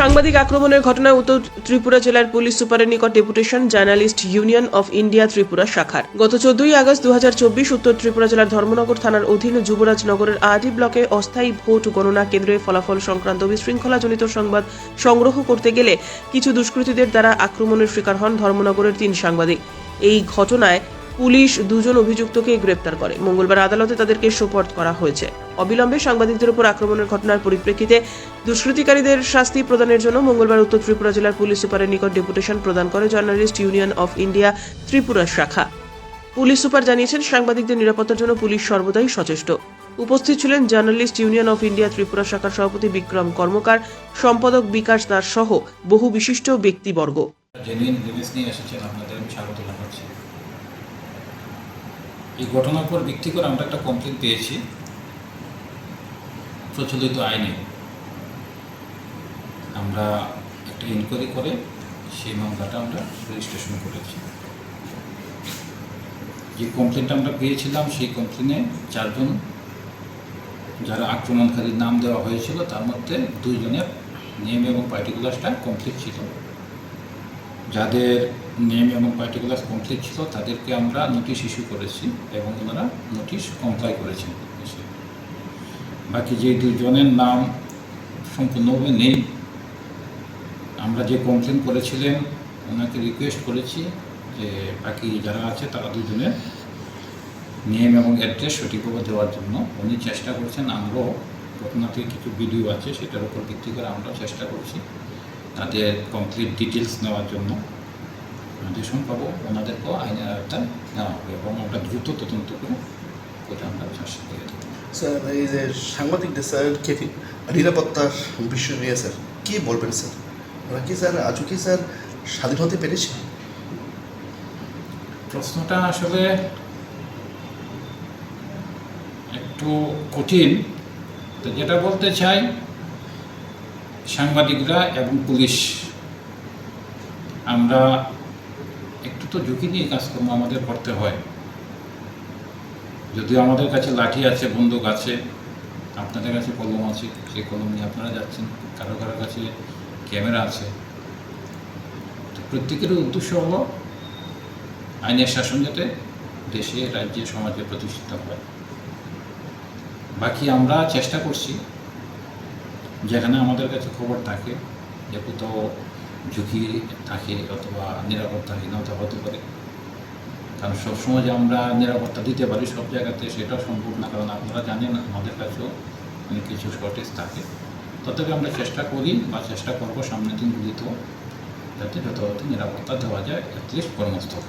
সাংবাদিক আক্রমণের ঘটনায় উত্তর ত্রিপুরা জেলার পুলিশ সুপারের নিকট deputation journalist union of India Tripura শাখার। গত চোদ্দই আগস্ট দুহাজার চব্বিশ উত্তর ত্রিপুরা জেলার ধর্মনগর থানার অধীন যুবরাজনগরের আদি ব্লকে অস্থায়ী ভোট গণনা কেন্দ্রে ফলাফল সংক্রান্ত বিশৃঙ্খলাজনিত সংবাদ সংগ্রহ করতে গেলে কিছু দুষ্কৃতীদের দ্বারা আক্রমণের শিকার হন ধর্মনগরের তিন সাংবাদিক। এই ঘটনায় পুলিশ দুজন অভিযুক্তকে গ্রেপ্তার করে। মঙ্গলবার আদালতে তাদেরকে সোপর্দ করা হয়েছে। অবিলম্বে সাংবাদিকদের উপর আক্রমণের ঘটনার পরিপ্রেক্ষিতে দুষ্কৃতিকারীদের শাস্তি প্রদানের জন্য মঙ্গলবার উত্তর ত্রিপুরা জেলার পুলিশ সুপারের নিকট ডেপুটেশন প্রদান করে journalist union of India Tripura শাখা। পুলিশ সুপার জানিয়েছেন, সাংবাদিকদের নিরাপত্তার জন্য পুলিশ সর্বদাই সচেষ্ট। উপস্থিত ছিলেন journalist union of India Tripura শাখার সভাপতি বিক্রম কর্মকার, সম্পাদক বিকাশ দাস সহ বহু বিশিষ্ট ব্যক্তিবর্গ। জেনুইন নিয়ে এসেছেন আপনাদের স্বাগত জানাচ্ছি। এই ঘটনার উপর ভিত্তি করে আমরা একটা কমপ্লেন পেয়েছি প্রচলিত আইনে। আমরা একটা ইনকোয়ারি করে সেই মামলাটা আমরা রেজিস্ট্রেশন করেছি। যে কমপ্লেনটা আমরা পেয়েছিলাম, সেই কমপ্লেনে চারজন, যারা আক্রমণকারীর নাম দেওয়া হয়েছিল, তার মধ্যে দুইজনের নেম এবং পার্টিকুলার্সটা কমপ্লিট ছিল। যাদের নেম এবং পার্টিকুলার কমপ্লিট ছিল, তাদেরকে আমরা নোটিশ ইস্যু করেছি এবং ওনারা নোটিশ কমপ্লাই করেছেন। বাকি যে দুজনের নাম সম্পূর্ণভাবে নেই, আমরা যে কমপ্লেন করেছিলেন, ওনাকে রিকোয়েস্ট করেছি যে বাকি যারা আছে, তারা দুজনের নেম এবং অ্যাড্রেস সঠিকভাবে দেওয়ার জন্য উনি চেষ্টা করছেন, আমরাও ঘটনাতে কিছু ভিডিও আছে, সেটার উপর ভিত্তি করে আমরা চেষ্টা করছি তাদের কমপ্লিট ডিটেলস নেওয়ার জন্য যে পাবো। ওনাদেরকেও আইনের আওতায় নেওয়া হবে এবং আমরা দ্রুত তদন্ত করে করে আমরা শাস্তি দিয়ে দেবো স্যার এই যে সাংবাদিকদের স্যার কে নিরাপত্তার বিষয় নিয়ে স্যার কি বলবেন স্যার? ওরা কি স্যার আজও কি স্যার স্বাধীন হতে পেরেছে? প্রশ্নটা আসলে একটু কঠিন। তো যেটা বলতে চাই সাংবাদিকরা এবং পুলিশ। আমরা একটু তো ঝুঁকি নিয়ে কাজকর্ম আমাদের করতে হয়। যদিও আমাদের কাছে লাঠি আছে, বন্দুক আছে, আপনাদের কাছে কলম আছে, সেই কলম নিয়ে আপনারা যাচ্ছেন, কারও কারও কাছে ক্যামেরা আছে। তো প্রত্যেকের উদ্দেশ্য হলো আইনের শাসন যাতে দেশে, রাজ্যে, সমাজে প্রতিষ্ঠিত হয়। বাকি আমরা চেষ্টা করছি যেখানে আমাদের কাছে খবর থাকে যে কোথাও ঝুঁকি থাকে অথবা নিরাপত্তাহীনতা হতে পারে। কারণ সবসময় যে আমরা নিরাপত্তা দিতে পারি সব জায়গাতে সেটাও সম্ভব না, কারণ আপনারা জানেন আমাদের কাছেও অনেক কিছু শর্টেজ থাকে। তথাপি আমরা চেষ্টা করি বা চেষ্টা করব সামনের দিনগুলিতেও যাতে যথাযথ নিরাপত্তা দেওয়া যায় অ্যাটলিস্ট কর্মস্থল।